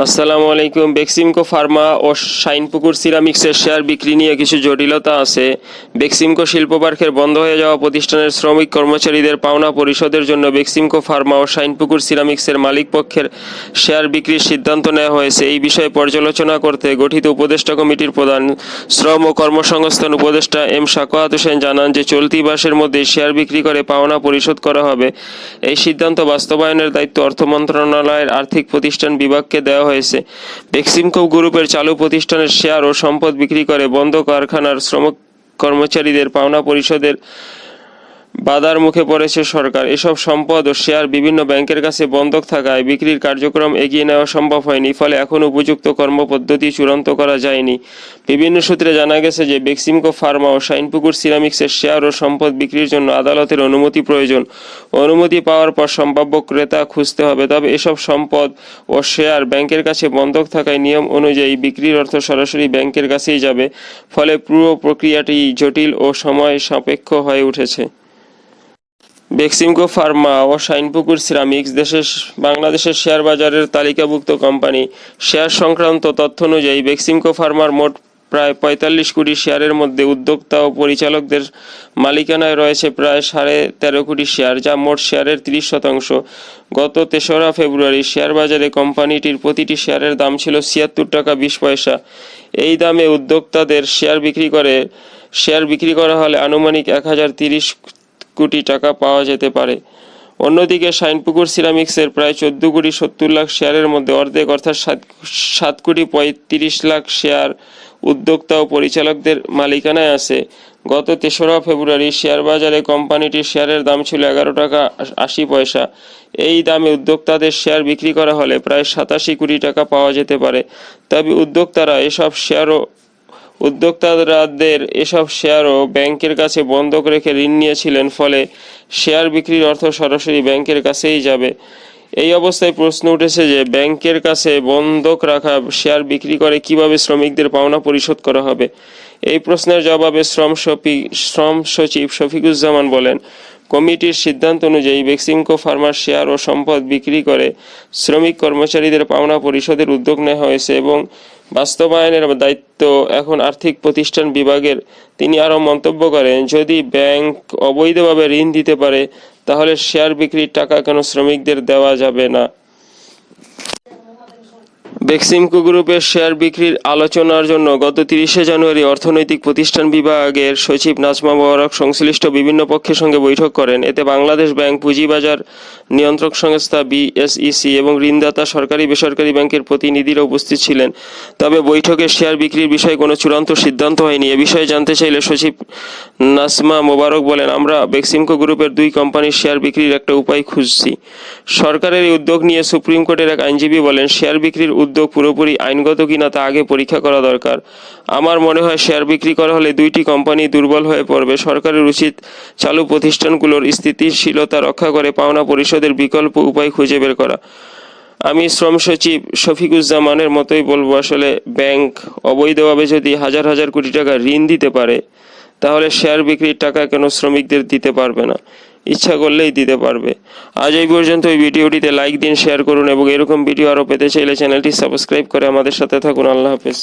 আসসালামু আলাইকুম। বেক্সিমকো ফার্মা ও শাইনপুকুর সিরামিক্সের শেয়ার বিক্রি নিয়ে কিছু জটিলতা আছে। বেক্সিমকো শিল্প পার্কের বন্ধ হয়ে যাওয়া প্রতিষ্ঠানের শ্রমিক কর্মচারীদের পাওনা পরিশোধের জন্য বেক্সিমকো ফার্মা ও শাইনপুকুর সিরামিক্সের মালিক পক্ষের শেয়ার বিক্রির সিদ্ধান্ত নেওয়া হয়েছে। এই বিষয়ে পর্যালোচনা করতে গঠিত উপদেষ্টা কমিটির প্রধান শ্রম ও কর্মসংস্থান উপদেষ্টা এম সাকোয়াত হোসেন জানান যে, চলতি মাসের মধ্যে শেয়ার বিক্রি করে পাওনা পরিশোধ করা হবে। এই সিদ্ধান্ত বাস্তবায়নের দায়িত্ব অর্থ মন্ত্রণালয়ের আর্থিক প্রতিষ্ঠান বিভাগকে দেওয়া হয়েছে। বেক্সিমকো গ্রুপের চালু প্রতিষ্ঠানের শেয়ার ও সম্পদ বিক্রি করে বন্ধ কারখানার শ্রমিক কর্মচারীদের পাওনা পরিশোধের বাধার মুখে পড়েছে সরকার। এসব সম্পদ ও শেয়ার বিভিন্ন ব্যাংকের কাছে বন্ধক থাকায় বিক্রির কার্যক্রম এগিয়ে নেওয়া সম্ভব হয়নি, ফলে এখন উপযুক্ত কর্মপদ্ধতি চূড়ান্ত করা যায়নি। বিভিন্ন সূত্রে জানা গেছে যে বেক্সিমকো ফার্মা ও শাইনপুকুর সিরামিক্সের শেয়ার ও সম্পদ বিক্রির জন্য আদালতের অনুমতি প্রয়োজন। অনুমতি পাওয়ার পর সম্ভাব্য ক্রেতা খুঁজতে হবে, তবে এসব সম্পদ ও শেয়ার ব্যাংকের কাছে বন্ধক থাকায় নিয়ম অনুযায়ী বিক্রির অর্থ সরাসরি ব্যাংকের কাছেই যাবে, ফলে পুরো প্রক্রিয়াটি জটিল ও সময় সাপেক্ষ হয়ে উঠেছে। বেক্সিমকো ফার্মা ও শাইনপুকুর সিরামিক্স দেশের বাংলাদেশের শেয়ার বাজারের তালিকাভুক্ত কোম্পানি শেয়ার সংক্রান্ত তথ্য অনুযায়ী বেক্সিমকো ফার্মার মোট প্রায় পঁয়তাল্লিশ কোটি শেয়ারের মধ্যে উদ্যোক্তা ও পরিচালকদের মালিকানায় রয়েছে প্রায় সাড়ে তেরো কোটি শেয়ার, যা মোট শেয়ারের তিরিশ শতাংশ। গত তেসরা ফেব্রুয়ারি শেয়ার বাজারে কোম্পানিটির প্রতিটি শেয়ারের দাম ছিল ছিয়াত্তর টাকা বিশ পয়সা। এই দামে উদ্যোক্তাদের শেয়ার বিক্রি করে শেয়ার বিক্রি করা হলে আনুমানিক এক হাজার তিরিশ কোটি টাকা পাওয়া যেতে পারে। অন্যদিকে শাইনপুকুর সিরামিক্সের প্রায় চোদ্দ কোটি সত্তর লাখ শেয়ারের মধ্যে অর্ধেক অর্থাৎ সাত সাত কোটি পঁয়ত্রিশ লাখ শেয়ার উদ্যোক্তা ও পরিচালকদের মালিকানায় আছে। গত তেসরা ফেব্রুয়ারি শেয়ার বাজারে কোম্পানিটির শেয়ারের দাম ছিল এগারো টাকা আশি পয়সা। এই দামে উদ্যোক্তাদের শেয়ার বিক্রি করা হলে প্রায় সাতাশি কোটি টাকা পাওয়া যেতে পারে। তবে উদ্যোক্তারা এসব শেয়ারও উদ্যোক্তাদের এসব শেয়ারও ব্যাংকের কাছে বন্ধক রেখে ঋণ নিয়েছিলেন ফলে শেয়ার বিক্রির অর্থ সরাসরি ব্যাংকের কাছেই যাবে। এই অবস্থায় প্রশ্ন উঠেছে যে ব্যাংকের কাছে বন্ধক রাখা শেয়ার বিক্রি করে কীভাবে শ্রমিকদের পাওনা পরিশোধ করা হবে? এই প্রশ্নের জবাবে শ্রম শ্রম সচিব শফিকুজ্জামান বলেন কমিটির সিদ্ধান্ত অনুযায়ী বেক্সিমকো ফার্মার শেয়ার ও সম্পদ বিক্রি করে শ্রমিক কর্মচারীদের পাওনা পরিশোধের উদ্যোগ নেওয়া হয়েছে এবং বাস্তবায়নের দায়িত্ব এখন আর্থিক প্রতিষ্ঠান বিভাগের। তিনি আরও মন্তব্য করেন, যদি ব্যাংক অবৈধভাবে ঋণ দিতে পারে, তাহলে শেয়ার বিক্রির টাকা কেন শ্রমিকদের দেওয়া যাবে না? বেক্সিমকো গ্রুপের শেয়ার বিক্রির আলোচনার জন্য গত তিরিশে জানুয়ারি অর্থনৈতিক প্রতিষ্ঠান বিভাগের সচিব নাজমা মোবারক সংশ্লিষ্ট বিভিন্ন পক্ষের সঙ্গে বৈঠক করেন। এতে বাংলাদেশ ব্যাংক, পুঁজিবাজার নিয়ন্ত্রক সংস্থা বিএসইসি এবং ঋণদাতা সরকারি বেসরকারি ব্যাংকের প্রতিনিধিরা উপস্থিত ছিলেন। তবে বৈঠকে শেয়ার বিক্রির বিষয়ে কোনো চূড়ান্ত সিদ্ধান্ত হয়নি। এ বিষয়ে জানতে চাইলে সচিব নাসমা মোবারক বলেন, আমরা বেক্সিমকো গ্রুপের দুই কোম্পানির শেয়ার বিক্রির একটা উপায় খুঁজছি। সরকারের উদ্যোগ নিয়ে সুপ্রিম কোর্টের এক আইনজীবী বলেন, শেয়ার বিক্রির উদ্যোগ পুরোপুরি আইনগত কিনা তা আগে পরীক্ষা করা দরকার। আমার মনে হয় শেয়ার বিক্রি করা হলে দুইটি কোম্পানি দুর্বল হয়ে পড়বে। সরকারের উচিত চালু প্রতিষ্ঠানগুলোর স্থিতিশীলতা রক্ষা করে পাওনা পরিশোধের বিকল্প উপায় খুঁজে বের করা। আমি শ্রম সচিব শফিকুজ্জামানের মতোই বলব, আসলে ব্যাংক অবৈধভাবে যদি হাজার হাজার কোটি টাকা ঋণ দিতে পারে, তাহলে শেয়ার বিক্রির টাকা কেন শ্রমিকদের দিতে পারবে না? ইচ্ছা করলেই দিতে পারবে। আজ এই পর্যন্ত এই ভিডিওটিতে লাইক দিন শেয়ার করুন এবং এরকম ভিডিও আরও পেতে চাইলে চ্যানেলটি সাবস্ক্রাইব করে আমাদের সাথে থাকুন। আল্লাহ হাফেজ।